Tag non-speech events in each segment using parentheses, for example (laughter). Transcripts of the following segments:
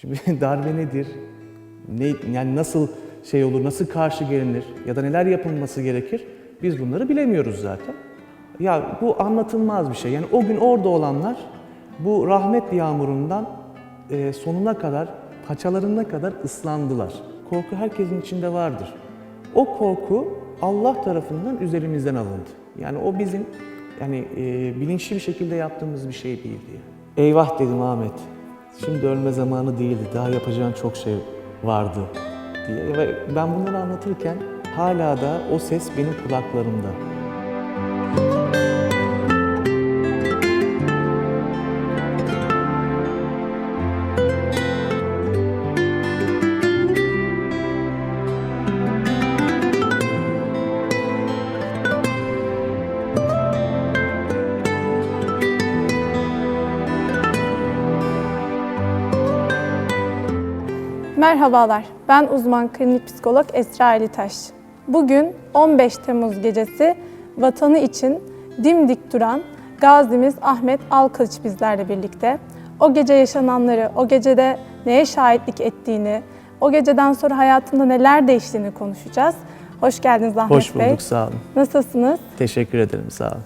Şimdi (laughs) darbe nedir? Ne, yani nasıl şey olur, nasıl karşı gelinir ya da neler yapılması gerekir? Biz bunları bilemiyoruz zaten. Ya bu anlatılmaz bir şey. Yani o gün orada olanlar bu rahmet yağmurundan e, sonuna kadar, paçalarına kadar ıslandılar. Korku herkesin içinde vardır. O korku Allah tarafından üzerimizden alındı. Yani o bizim yani e, bilinçli bir şekilde yaptığımız bir şey değildi. Eyvah dedim Ahmet. Şimdi ölme zamanı değildi. Daha yapacağın çok şey vardı diye. Ve ben bunları anlatırken hala da o ses benim kulaklarımda. Merhabalar, ben uzman klinik psikolog Esra Ali Taş. Bugün 15 Temmuz gecesi vatanı için dimdik duran gazimiz Ahmet Alkılıç bizlerle birlikte. O gece yaşananları, o gecede neye şahitlik ettiğini, o geceden sonra hayatında neler değiştiğini konuşacağız. Hoş geldiniz Ahmet Hoş Bey. bulduk, sağ olun. Nasılsınız? Teşekkür ederim, sağ olun.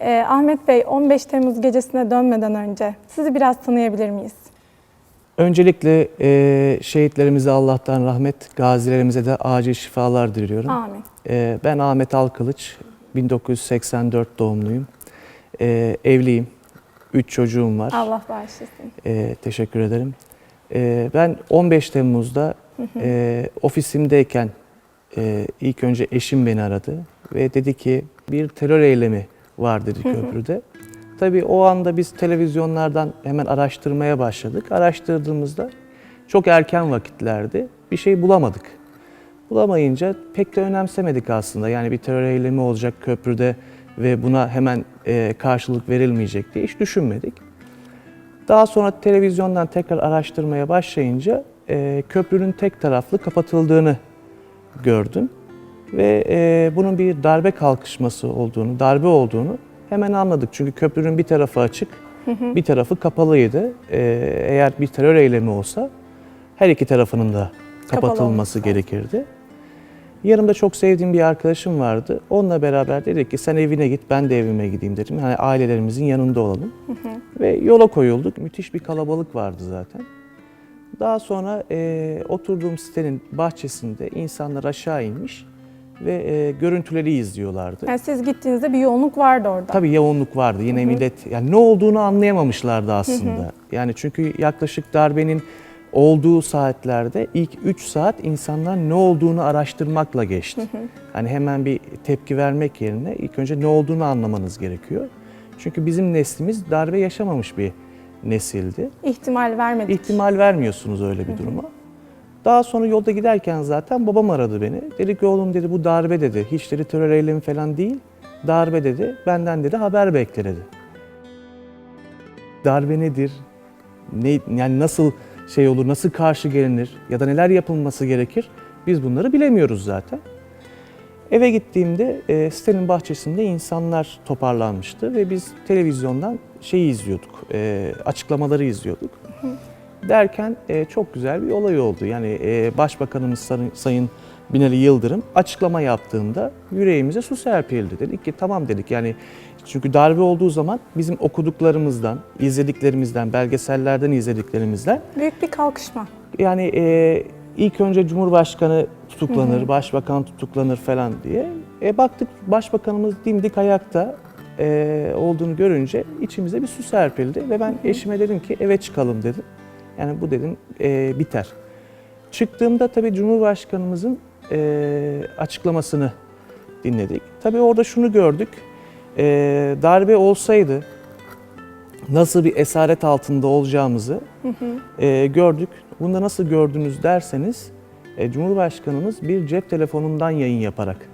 Ee, Ahmet Bey, 15 Temmuz gecesine dönmeden önce sizi biraz tanıyabilir miyiz? Öncelikle e, şehitlerimize Allah'tan rahmet, gazilerimize de acil şifalar diliyorum. Amin. E, ben Ahmet Alkılıç, 1984 doğumluyum. E, evliyim, 3 çocuğum var. Allah bağışlasın. E, teşekkür ederim. E, ben 15 Temmuz'da e, ofisimdeyken e, ilk önce eşim beni aradı ve dedi ki bir terör eylemi var dedi köprüde. Tabii o anda biz televizyonlardan hemen araştırmaya başladık. Araştırdığımızda çok erken vakitlerdi. Bir şey bulamadık. Bulamayınca pek de önemsemedik aslında. Yani bir terör eylemi olacak köprüde ve buna hemen e, karşılık verilmeyecek diye hiç düşünmedik. Daha sonra televizyondan tekrar araştırmaya başlayınca e, köprünün tek taraflı kapatıldığını gördüm. Ve e, bunun bir darbe kalkışması olduğunu, darbe olduğunu hemen anladık. Çünkü köprünün bir tarafı açık, bir tarafı kapalıydı. E, eğer bir terör eylemi olsa her iki tarafının da kapatılması gerekirdi. Yanımda çok sevdiğim bir arkadaşım vardı. Onunla beraber dedik ki sen evine git ben de evime gideyim dedim. Yani ailelerimizin yanında olalım. Ve yola koyulduk. Müthiş bir kalabalık vardı zaten. Daha sonra e, oturduğum sitenin bahçesinde insanlar aşağı inmiş ve e, görüntüleri izliyorlardı. Yani siz gittiğinizde bir yoğunluk vardı orada. Tabii yoğunluk vardı. Yine millet yani ne olduğunu anlayamamışlardı aslında. Yani çünkü yaklaşık darbenin olduğu saatlerde ilk 3 saat insanlar ne olduğunu araştırmakla geçti. Hani hemen bir tepki vermek yerine ilk önce ne olduğunu anlamanız gerekiyor. Çünkü bizim neslimiz darbe yaşamamış bir nesildi. İhtimal vermedik. İhtimal vermiyorsunuz öyle bir duruma. Daha sonra yolda giderken zaten babam aradı beni. Dedi ki oğlum dedi bu darbe dedi. Hiç dedi terör eylemi falan değil. Darbe dedi. Benden dedi haber bekle dedi. Darbe nedir? Ne, yani nasıl şey olur, nasıl karşı gelinir ya da neler yapılması gerekir? Biz bunları bilemiyoruz zaten. Eve gittiğimde e, sitenin bahçesinde insanlar toparlanmıştı ve biz televizyondan şeyi izliyorduk, e, açıklamaları izliyorduk. Derken e, çok güzel bir olay oldu. Yani e, Başbakanımız Sayın- Sayın Binali Yıldırım açıklama yaptığında yüreğimize su serpildi. Dedik ki tamam dedik yani çünkü darbe olduğu zaman bizim okuduklarımızdan, izlediklerimizden, belgesellerden izlediklerimizden Büyük bir kalkışma. yani e, ilk önce Cumhurbaşkanı tutuklanır, Başbakan tutuklanır falan diye. E, baktık Başbakanımız dimdik ayakta e, olduğunu görünce içimize bir su serpildi ve ben eşime dedim ki eve çıkalım dedim. Yani bu dedim e, biter. Çıktığımda tabii Cumhurbaşkanımızın e, açıklamasını dinledik. Tabii orada şunu gördük. E, darbe olsaydı nasıl bir esaret altında olacağımızı e, gördük. Bunu da nasıl gördünüz derseniz e, Cumhurbaşkanımız bir cep telefonundan yayın yaparak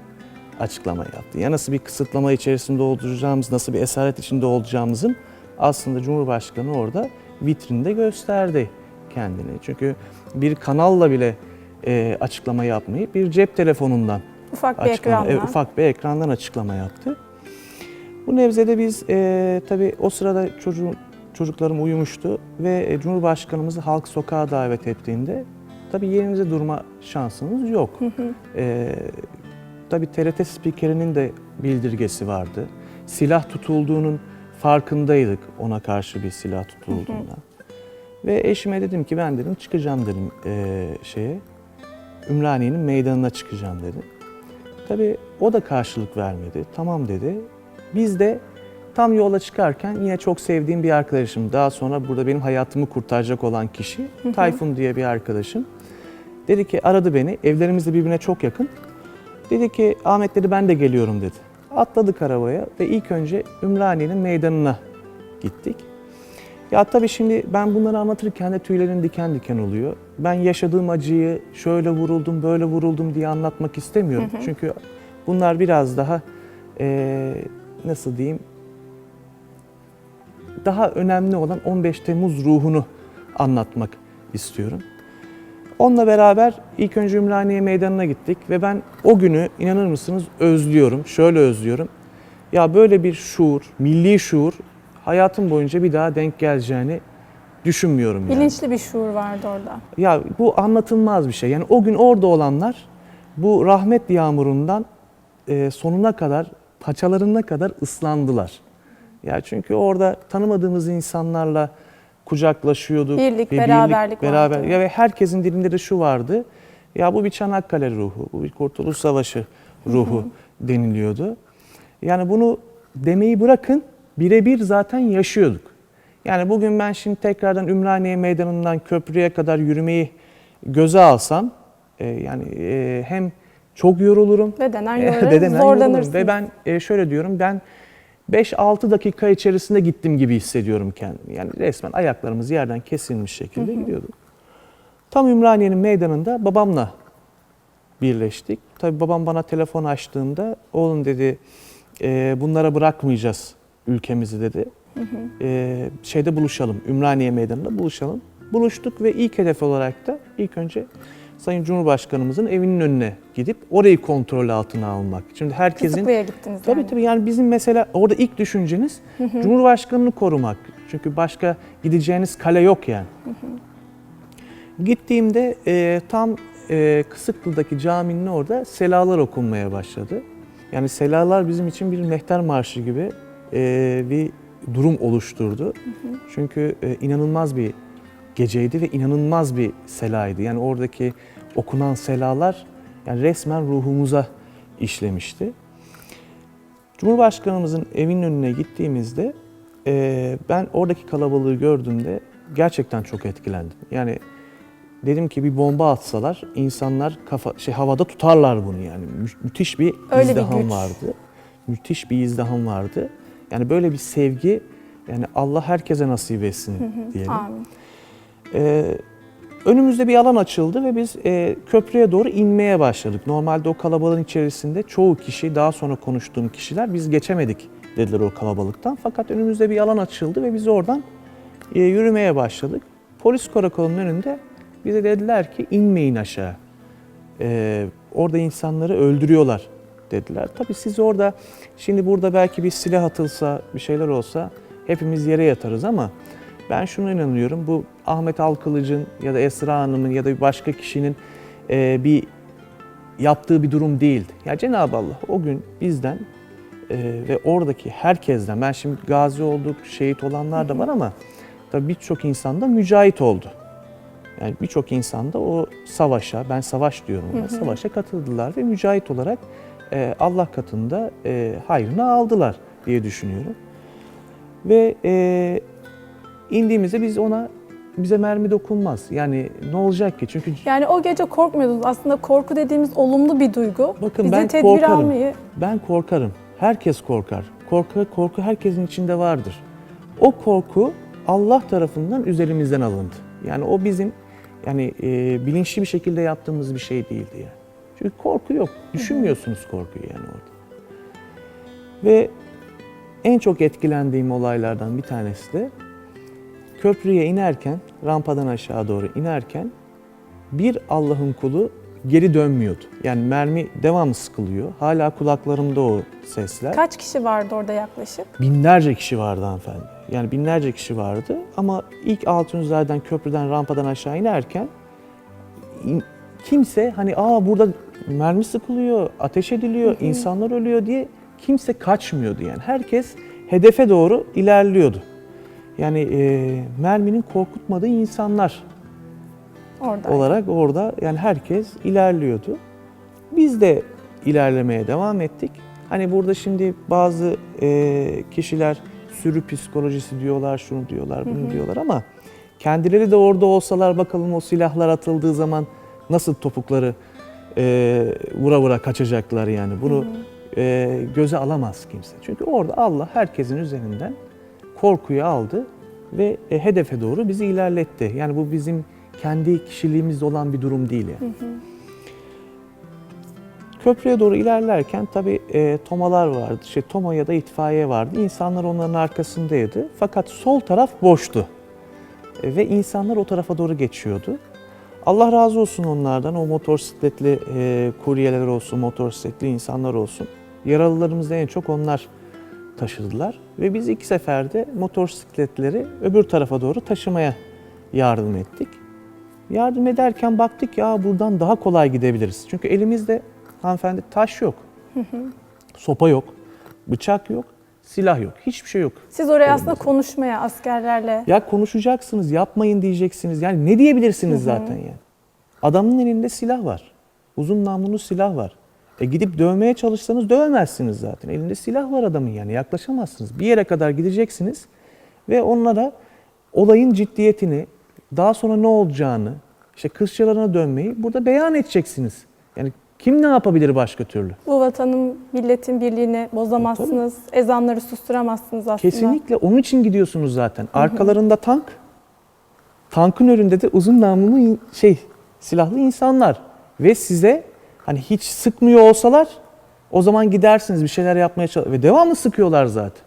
açıklama yaptı. Ya nasıl bir kısıtlama içerisinde olacağımız, nasıl bir esaret içinde olacağımızın aslında Cumhurbaşkanı orada vitrinde gösterdi kendini. Çünkü bir kanalla bile e, açıklama yapmayıp bir cep telefonundan Ufak bir açıklama, ekranla. evet, ufak bir ekrandan açıklama yaptı. Bu nevzede biz e, tabii o sırada çocuğum, çocuklarım uyumuştu ve e, Cumhurbaşkanımızı halk sokağa davet ettiğinde tabii yerinize durma şansınız yok. E, tabii TRT spikerinin de bildirgesi vardı. Silah tutulduğunun farkındaydık ona karşı bir silah tutulduğundan. Ve eşime dedim ki ben dedim çıkacağım dedim e, şeye. Ümraniye'nin meydanına çıkacağım dedim. Tabii o da karşılık vermedi. Tamam dedi. Biz de tam yola çıkarken yine çok sevdiğim bir arkadaşım. Daha sonra burada benim hayatımı kurtaracak olan kişi Tayfun diye bir arkadaşım. Dedi ki aradı beni. Evlerimiz de birbirine çok yakın. Dedi ki Ahmet dedi ben de geliyorum dedi. Atladık arabaya ve ilk önce Ümraniye'nin meydanına gittik. Ya tabii şimdi ben bunları anlatırken de tüylerim diken diken oluyor. Ben yaşadığım acıyı şöyle vuruldum, böyle vuruldum diye anlatmak istemiyorum. Çünkü bunlar biraz daha eee, nasıl diyeyim daha önemli olan 15 Temmuz ruhunu anlatmak istiyorum. Onunla beraber ilk önce Ümraniye Meydanı'na gittik ve ben o günü inanır mısınız özlüyorum. Şöyle özlüyorum. Ya böyle bir şuur, milli şuur hayatım boyunca bir daha denk geleceğini düşünmüyorum yani. Bilinçli bir şuur vardı orada. Ya bu anlatılmaz bir şey. Yani o gün orada olanlar bu rahmet yağmurundan e, sonuna kadar, paçalarına kadar ıslandılar. Ya çünkü orada tanımadığımız insanlarla kucaklaşıyorduk. Birlik, ve beraberlik beraber. vardı. Ya ve herkesin dilinde de şu vardı. Ya bu bir Çanakkale ruhu, bu bir Kurtuluş Savaşı ruhu deniliyordu. Yani bunu demeyi bırakın birebir zaten yaşıyorduk. Yani bugün ben şimdi tekrardan Ümraniye Meydanı'ndan köprüye kadar yürümeyi göze alsam e, yani e, hem çok yorulurum Bedenen e, (laughs) yorulurum. Ve ben e, şöyle diyorum ben 5-6 dakika içerisinde gittim gibi hissediyorum kendimi. Yani resmen ayaklarımız yerden kesilmiş şekilde gidiyorduk. Tam Ümraniye'nin meydanında babamla birleştik. Tabii babam bana telefon açtığında oğlum dedi "e, bunlara bırakmayacağız ülkemizi dedi. E, şeyde buluşalım, Ümraniye Meydanı'nda buluşalım. Buluştuk ve ilk hedef olarak da ilk önce Sayın Cumhurbaşkanımızın evinin önüne gidip orayı kontrol altına almak. Şimdi herkesin Kısıklı'ya gittiniz Tabii yani. tabii yani bizim mesela orada ilk düşünceniz Cumhurbaşkanını korumak. Çünkü başka gideceğiniz kale yok yani. Gittiğimde e, tam e, Kısıklı'daki caminin orada selalar okunmaya başladı. Yani selalar bizim için bir mehter marşı gibi e, bir durum oluşturdu. Çünkü e, inanılmaz bir geceydi ve inanılmaz bir selaydı. Yani oradaki okunan selalar yani resmen ruhumuza işlemişti. Cumhurbaşkanımızın evinin önüne gittiğimizde e, ben oradaki kalabalığı gördüğümde gerçekten çok etkilendim. Yani dedim ki bir bomba atsalar insanlar kafa şey havada tutarlar bunu yani. Mü- müthiş bir Öyle bir izdiham güç. vardı. Müthiş bir izdiham vardı. Yani böyle bir sevgi yani Allah herkese nasip etsin diyelim. Amin. Ee, önümüzde bir alan açıldı ve biz e, köprüye doğru inmeye başladık. Normalde o kalabalığın içerisinde çoğu kişi, daha sonra konuştuğum kişiler biz geçemedik dediler o kalabalıktan. Fakat önümüzde bir alan açıldı ve biz oradan e, yürümeye başladık. Polis karakolunun önünde bize dediler ki inmeyin aşağı. Ee, orada insanları öldürüyorlar dediler. Tabii siz orada şimdi burada belki bir silah atılsa bir şeyler olsa hepimiz yere yatarız ama ben şuna inanıyorum bu Ahmet Alkılıç'ın ya da Esra Hanım'ın ya da bir başka kişinin e, bir yaptığı bir durum değildi. Ya Cenab-ı Allah o gün bizden e, ve oradaki herkesten ben şimdi gazi olduk, şehit olanlar da var ama tabii birçok insan da mücahit oldu. Yani birçok insan da o savaşa, ben savaş diyorum ona, savaşa katıldılar ve mücahit olarak e, Allah katında e, hayrını aldılar diye düşünüyorum. Ve e, indiğimizde biz ona bize mermi dokunmaz. Yani ne olacak ki? Çünkü Yani o gece korkmuyordunuz. Aslında korku dediğimiz olumlu bir duygu. Bakın Bize ben tedbir korkarım. almayı Ben korkarım. Herkes korkar. Korku, korku herkesin içinde vardır. O korku Allah tarafından üzerimizden alındı. Yani o bizim yani e, bilinçli bir şekilde yaptığımız bir şey değildi yani. Çünkü korku yok. Düşünmüyorsunuz korkuyu yani orada. Ve en çok etkilendiğim olaylardan bir tanesi de köprüye inerken, rampadan aşağı doğru inerken bir Allah'ın kulu geri dönmüyordu. Yani mermi devamlı sıkılıyor. Hala kulaklarımda o sesler. kaç kişi vardı orada yaklaşık? Binlerce kişi vardı hanımefendi. Yani binlerce kişi vardı ama ilk Altunzade'den köprüden rampadan aşağı inerken in- kimse hani aa burada mermi sıkılıyor, ateş ediliyor, insanlar ölüyor diye kimse kaçmıyordu yani. Herkes hedefe doğru ilerliyordu. Yani e, merminin korkutmadığı insanlar Orada. olarak orada yani herkes ilerliyordu. Biz de ilerlemeye devam ettik. Hani burada şimdi bazı e, kişiler sürü psikolojisi diyorlar, şunu diyorlar, bunu diyorlar ama kendileri de orada olsalar bakalım o silahlar atıldığı zaman nasıl topukları e, vura vura kaçacaklar yani. Bunu e, göze alamaz kimse. Çünkü orada Allah herkesin üzerinden korkuyu aldı ve e, hedefe doğru bizi ilerletti. Yani bu bizim kendi kişiliğimizde olan bir durum değil yani. Köprüye doğru ilerlerken tabii e, tomalar vardı. Şey, toma ya da itfaiye vardı. İnsanlar onların arkasındaydı. Fakat sol taraf boştu. E, ve insanlar o tarafa doğru geçiyordu. Allah razı olsun onlardan. O motosikletli e, kuryeler olsun, motosikletli insanlar olsun. Yaralılarımızı en çok onlar taşıdılar. Ve biz iki seferde motosikletleri öbür tarafa doğru taşımaya yardım ettik. Yardım ederken baktık ya buradan daha kolay gidebiliriz. Çünkü elimizde hanımefendi taş yok. Sopa yok, bıçak yok, silah yok, hiçbir şey yok. Siz oraya aslında konuşmaya askerlerle Ya konuşacaksınız, yapmayın diyeceksiniz. Yani ne diyebilirsiniz zaten yani? Adamın elinde silah var. Uzun namlulu silah var. E gidip dövmeye çalışsanız dövemezsiniz zaten. Elinde silah var adamın yani yaklaşamazsınız. Bir yere kadar gideceksiniz ve onlara olayın ciddiyetini, daha sonra ne olacağını, işte kızçalarına dönmeyi burada beyan edeceksiniz. Yani kim ne yapabilir başka türlü? bu vatanın, milletin birliğini bozamazsınız. Ezanları susturamazsınız aslında. Kesinlikle onun için gidiyorsunuz zaten. Arkalarında tank, tankın önünde de uzun namlulu şey silahlı insanlar ve size hani hiç sıkmıyor olsalar o zaman gidersiniz bir şeyler yapmaya çalış ve devamlı sıkıyorlar zaten.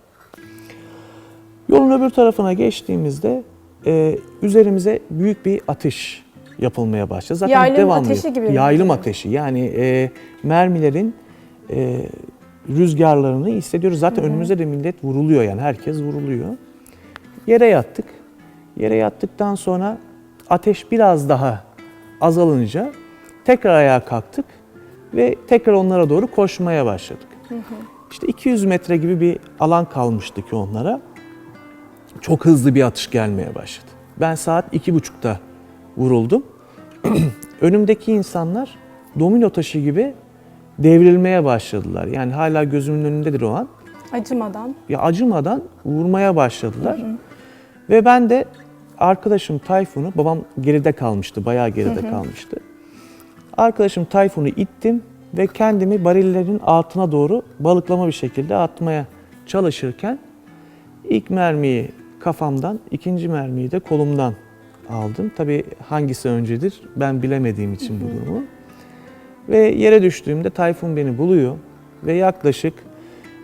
Yolun öbür tarafına geçtiğimizde e, üzerimize büyük bir ateş yapılmaya başladı. Zaten Yaylım devamlı ateşi gibi mi? Yaylım ateşi yani e, mermilerin e, rüzgarlarını hissediyoruz. Zaten önümüzde de millet vuruluyor yani herkes vuruluyor. Yere yattık. Yere yattıktan sonra ateş biraz daha azalınca tekrar ayağa kalktık ve tekrar onlara doğru koşmaya başladık. İşte 200 metre gibi bir alan kalmıştı ki onlara. Çok hızlı bir atış gelmeye başladı. Ben saat iki buçukta vuruldum. (clears throat) Önümdeki insanlar domino taşı gibi devrilmeye başladılar. Yani hala gözümün önündedir o an. Acımadan. Ya acımadan vurmaya başladılar. Ve ben de arkadaşım Tayfun'u, babam geride kalmıştı, bayağı geride kalmıştı. Arkadaşım Tayfun'u ittim ve kendimi barillerin altına doğru balıklama bir şekilde atmaya çalışırken ilk mermiyi kafamdan, ikinci mermiyi de kolumdan aldım. Tabii hangisi öncedir ben bilemediğim için bu durumu. Ve yere düştüğümde Tayfun beni buluyor ve yaklaşık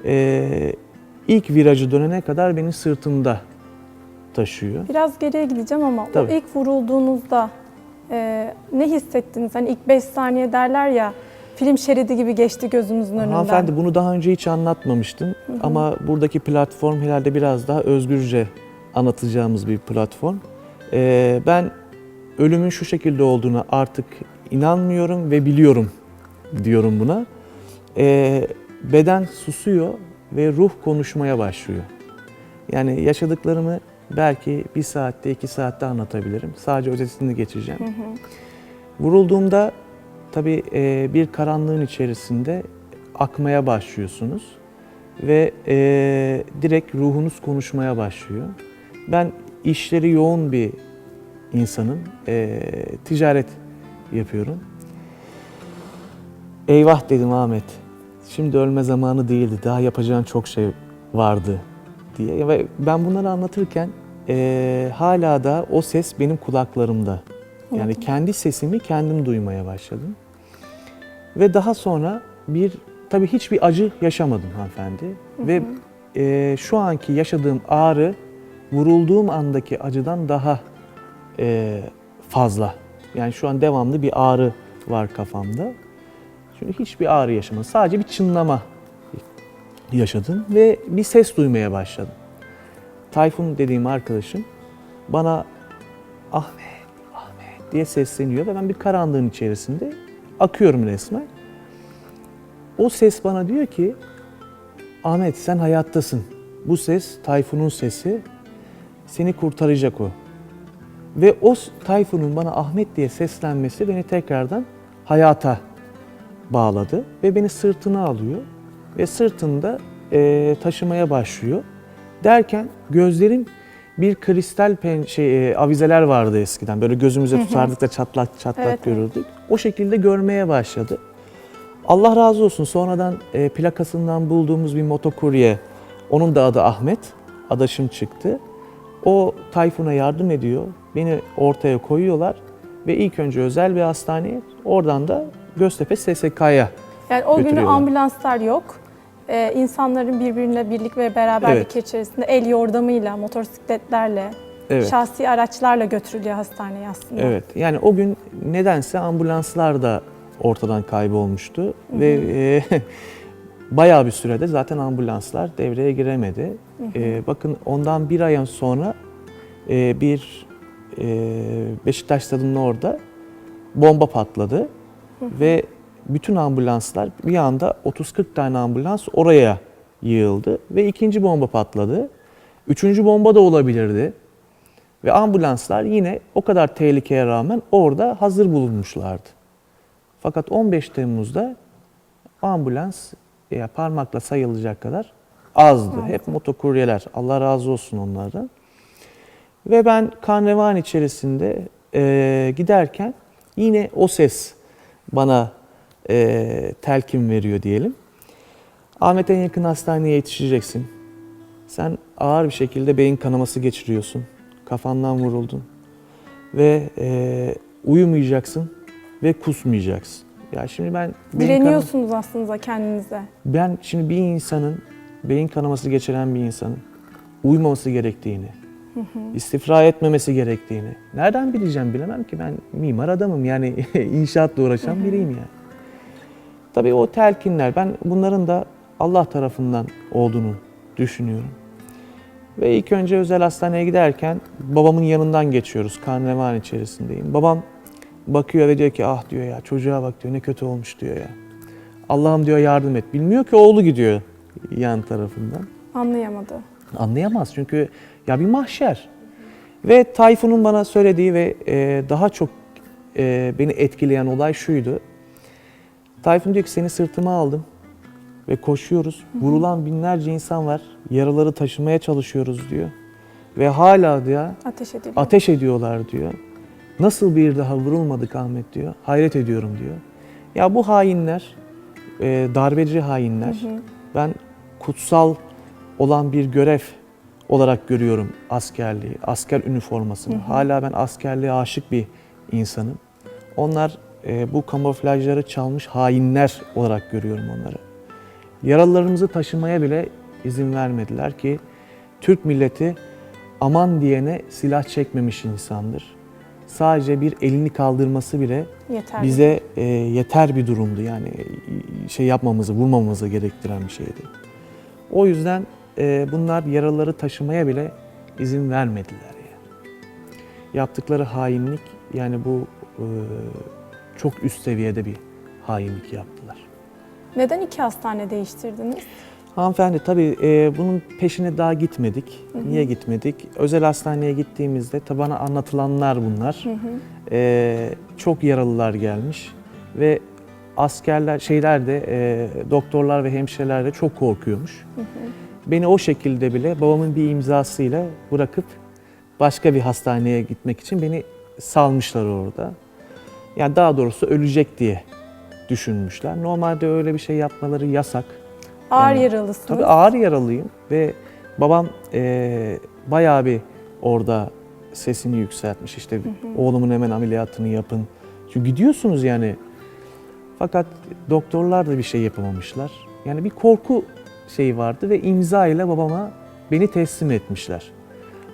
eee, ilk virajı dönene kadar beni sırtında taşıyor. Biraz geriye gideceğim ama Tabii. o ilk vurulduğunuzda e, ne hissettiniz? Hani ilk 5 saniye derler ya film şeridi gibi geçti gözümüzün önünden. Hanımefendi bunu daha önce hiç anlatmamıştım ama buradaki platform herhalde biraz daha özgürce anlatacağımız bir platform. Ee, ben ölümün şu şekilde olduğunu artık inanmıyorum ve biliyorum diyorum buna. Ee, beden susuyor ve ruh konuşmaya başlıyor. Yani yaşadıklarımı belki bir saatte, iki saatte anlatabilirim. Sadece özetini geçeceğim. Vurulduğumda tabii e, bir karanlığın içerisinde akmaya başlıyorsunuz ve e, direkt ruhunuz konuşmaya başlıyor. Ben işleri yoğun bir insanım, e, ticaret yapıyorum. Eyvah dedim Ahmet, şimdi ölme zamanı değildi, daha yapacağın çok şey vardı diye. Ve ben bunları anlatırken e, hala da o ses benim kulaklarımda. Yani kendi sesimi kendim duymaya başladım. Ve daha sonra bir, tabii hiçbir acı yaşamadım hanımefendi. Ve e, şu anki yaşadığım ağrı vurulduğum andaki acıdan daha e, fazla. Yani şu an devamlı bir ağrı var kafamda. Çünkü hiçbir ağrı yaşamadım. Sadece bir çınlama yaşadım ve bir ses duymaya başladım. Tayfun dediğim arkadaşım bana Ahmet, Ahmet diye sesleniyor ve ben bir karanlığın içerisinde akıyorum resmen. O ses bana diyor ki Ahmet sen hayattasın. Bu ses Tayfun'un sesi. Seni kurtaracak o. Ve o Tayfun'un bana Ahmet diye seslenmesi beni tekrardan hayata bağladı. Ve beni sırtına alıyor. Ve sırtında eee, taşımaya başlıyor. Derken gözlerim bir kristal pen, şey, e, avizeler vardı eskiden. Böyle gözümüze tutardık da çatlak çatlak Evet, evet. görürdük. O şekilde görmeye başladı. Allah razı olsun sonradan e, plakasından bulduğumuz bir motokurye, onun da adı Ahmet, adaşım çıktı. O Tayfun'a yardım ediyor, beni ortaya koyuyorlar ve ilk önce özel bir hastaneye, oradan da Göztepe SSK'ya. Yani o günü ambulanslar yok. Ee, insanların birbirine birlik ve beraberlik Evet. içerisinde el yordamıyla, motosikletlerle, Evet. şahsi araçlarla götürülüyor hastaneye aslında. Evet. Yani o gün nedense ambulanslar da ortadan kaybolmuştu ve e, (laughs) bayağı bir sürede zaten ambulanslar devreye giremedi. E, bakın ondan bir ay sonra e, bir e, Beşiktaş stadının orada bomba patladı ve bütün ambulanslar bir anda 30-40 tane ambulans oraya yığıldı ve ikinci bomba patladı. Üçüncü bomba da olabilirdi. Ve ambulanslar yine o kadar tehlikeye rağmen orada hazır bulunmuşlardı. Fakat 15 Temmuz'da ambulans ya parmakla sayılacak kadar azdı. Hep motokuryeler. Allah razı olsun onlardan. Ve ben karnevan içerisinde eee, giderken yine o ses bana eee, telkin veriyor diyelim. Ahmet en yakın hastaneye yetişeceksin. Sen ağır bir şekilde beyin kanaması geçiriyorsun. Kafandan vuruldun. Ve eee, uyumayacaksın ve kusmayacaksın. Ya şimdi ben beyin Direniyorsunuz aslında kendinize. ben şimdi bir insanın beyin kanaması geçiren bir insanın uyumaması gerektiğini, istifra etmemesi gerektiğini nereden bileceğim bilemem ki ben mimar adamım yani (laughs) inşaatla uğraşan biriyim yani. Tabii o telkinler ben bunların da Allah tarafından olduğunu düşünüyorum. Ve ilk önce özel hastaneye giderken babamın yanından geçiyoruz. Karnevan içerisindeyim. Babam bakıyor ve diyor ki ah diyor ya çocuğa bak diyor ne kötü olmuş diyor ya. Allah'ım diyor yardım et. Bilmiyor ki oğlu gidiyor yan tarafından. Anlayamadı. Anlayamaz çünkü ya bir mahşer. Ve Tayfun'un bana söylediği ve daha çok beni etkileyen olay şuydu. Tayfun diyor ki seni sırtıma aldım ve koşuyoruz. Vurulan binlerce insan var. Yaraları taşımaya çalışıyoruz diyor. Ve hala diyor Ateş ediliyor. ateş ediyorlar diyor. Nasıl bir daha vurulmadık Ahmet diyor. Hayret ediyorum diyor. Ya bu hainler, e, darbeci hainler. Ben kutsal olan bir görev olarak görüyorum askerliği, asker üniformasını. Hala ben askerliğe aşık bir insanım. Onlar e, bu kamuflajları çalmış hainler olarak görüyorum onları. Yaralılarımızı taşımaya bile izin vermediler ki Türk milleti aman diyene silah çekmemiş insandır. Sadece bir elini kaldırması bile Yeterli. bize e, yeter bir durumdu. Yani e, şey yapmamızı, vurmamamızı gerektiren bir şeydi. O yüzden e, bunlar yaralıları taşımaya bile izin vermediler. Yani. Yaptıkları hainlik yani bu e, çok üst seviyede bir hainlik yaptılar. Neden iki hastane değiştirdiniz? Hanımefendi tabii e, bunun peşine daha gitmedik. Niye gitmedik? Özel hastaneye gittiğimizde tabi bana anlatılanlar bunlar. E, çok yaralılar gelmiş ve askerler, şeyler de e, doktorlar ve hemşireler de çok korkuyormuş. Beni o şekilde bile babamın bir imzasıyla bırakıp başka bir hastaneye gitmek için beni salmışlar orada. Yani daha doğrusu ölecek diye düşünmüşler. Normalde öyle bir şey yapmaları yasak. Ağır Yani, yaralısınız. Tabii ağır yaralıyım ve babam eee bayağı bir orada sesini yükseltmiş. İşte oğlumun hemen ameliyatını yapın. Çünkü gidiyorsunuz yani. Fakat doktorlar da bir şey yapamamışlar. Yani bir korku şeyi vardı ve imza ile babama beni teslim etmişler.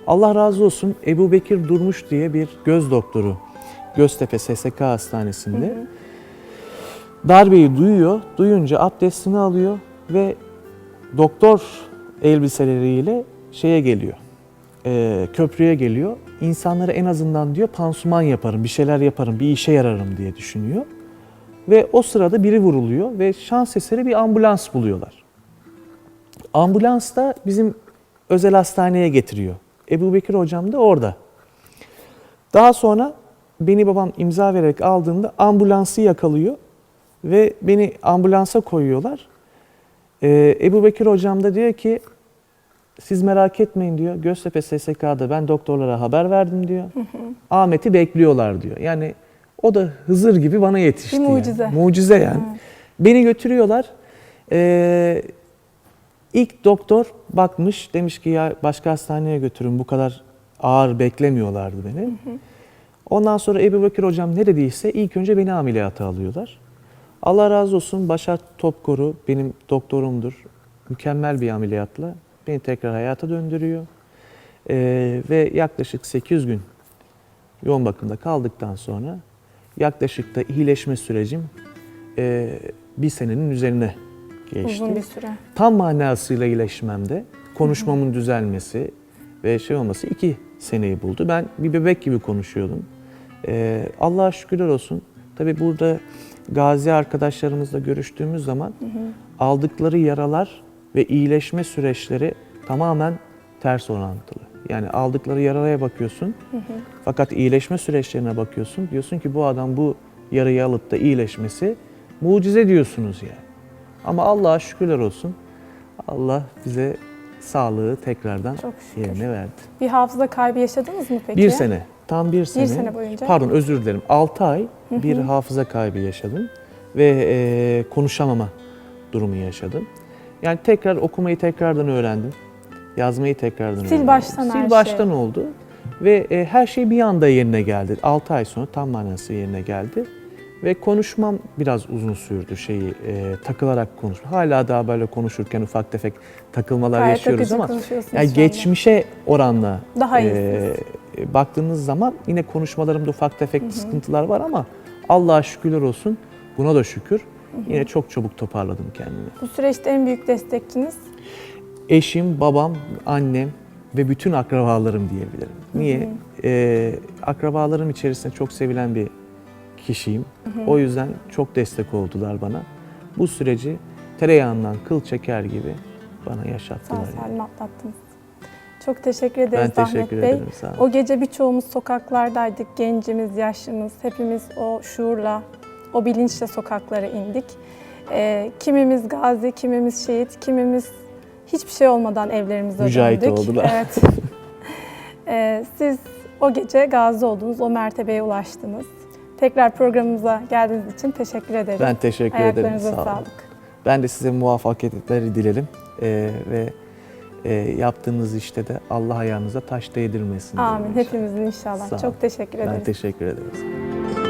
Allah razı olsun Ebu Bekir Durmuş diye bir göz doktoru Göztepe SSK Hastanesi'nde. Darbeyi duyuyor, duyunca abdestini alıyor ve doktor elbiseleriyle şeye geliyor. e, köprüye geliyor. İnsanlara en azından diyor pansuman yaparım, bir şeyler yaparım, bir işe yararım diye düşünüyor. Ve o sırada biri vuruluyor ve şans eseri bir ambulans buluyorlar. Ambulans da bizim özel hastaneye getiriyor. Ebu Bekir hocam da orada. Daha sonra beni babam imza vererek aldığında ambulansı yakalıyor ve beni ambulansa koyuyorlar. Ee, Ebu Bekir hocam da diyor ki siz merak etmeyin diyor. Göztepe SSK'da ben doktorlara haber verdim diyor. Ahmet'i bekliyorlar diyor. Yani o da Hızır gibi bana yetişti. Bir yani. mucize. Mucize yani. Evet. Beni götürüyorlar. Ee, ilk doktor bakmış demiş ki ya başka hastaneye götürün bu kadar ağır beklemiyorlardı beni. Ondan sonra Ebu Bekir hocam ne dediyse ilk önce beni ameliyata alıyorlar. Allah razı olsun Başar Topkoru benim doktorumdur. Mükemmel bir ameliyatla beni tekrar hayata döndürüyor. Ee, ve yaklaşık 800 gün yoğun bakımda kaldıktan sonra yaklaşık da iyileşme sürecim e, bir senenin üzerine geçti. Uzun bir süre. Tam manasıyla iyileşmemde konuşmamın düzelmesi ve şey olması iki seneyi buldu. Ben bir bebek gibi konuşuyordum. Ee, Allah'a şükürler olsun. Tabii burada gazi arkadaşlarımızla görüştüğümüz zaman aldıkları yaralar ve iyileşme süreçleri tamamen ters orantılı. Yani aldıkları yaraya bakıyorsun fakat iyileşme süreçlerine bakıyorsun. Diyorsun ki bu adam bu yarayı alıp da iyileşmesi mucize diyorsunuz yani. Ama Allah'a şükürler olsun. Allah bize sağlığı tekrardan yerine verdi. Bir hafıza kaybı yaşadınız mı peki? Bir sene, tam bir sene. sene boyunca. Pardon özür dilerim. 6 ay bir hafıza kaybı yaşadım. Ve e, konuşamama durumu yaşadım. Yani tekrar okumayı tekrardan öğrendim. Yazmayı tekrardan Sil öğrendim. baştan her Sil şey. baştan oldu. Ve e, her şey bir anda yerine geldi. 6 ay sonra tam manası yerine geldi. Ve konuşmam biraz uzun sürdü şeyi e, takılarak konuşma. Hala daha böyle konuşurken ufak tefek takılmalar Gayet yaşıyoruz akıcı ama konuşuyorsunuz yani şu anda. geçmişe oranla Daha e, iyisiniz. E, baktığınız zaman yine konuşmalarımda ufak tefek sıkıntılar var ama Allah'a şükürler olsun buna da şükür. Yine çok çabuk toparladım kendimi. Bu süreçte en büyük destekçiniz Eşim, babam, annem ve bütün akrabalarım diyebilirim. Niye? Ee, akrabalarım içerisinde çok sevilen bir kişiyim. O yüzden çok destek oldular bana. Bu süreci tereyağından kıl çeker gibi bana sağ yaşattılar. yani. salim atlattınız. Çok teşekkür ederiz Ben Ahmet teşekkür Bey. ederim. Sağ olun. O gece birçoğumuz sokaklardaydık. Gencimiz, yaşlımız, hepimiz o şuurla, o bilinçle sokaklara indik. Ee, kimimiz gazi, kimimiz şehit, kimimiz hiçbir şey olmadan evlerimize Mücahit döndük. oldular. Evet. (laughs) Ee, siz o gece gazi oldunuz, o mertebeye ulaştınız. Tekrar programımıza geldiğiniz için teşekkür ederim. Ben teşekkür ederim. Sağ olun. sağlık. Ben de size muvaffakiyetleri dilerim. Ee, ve e, yaptığınız işte de Allah ayağınıza taş değdirmesin. Amin. Hepimizin inşallah. Çok teşekkür ederiz. Ben teşekkür ederim.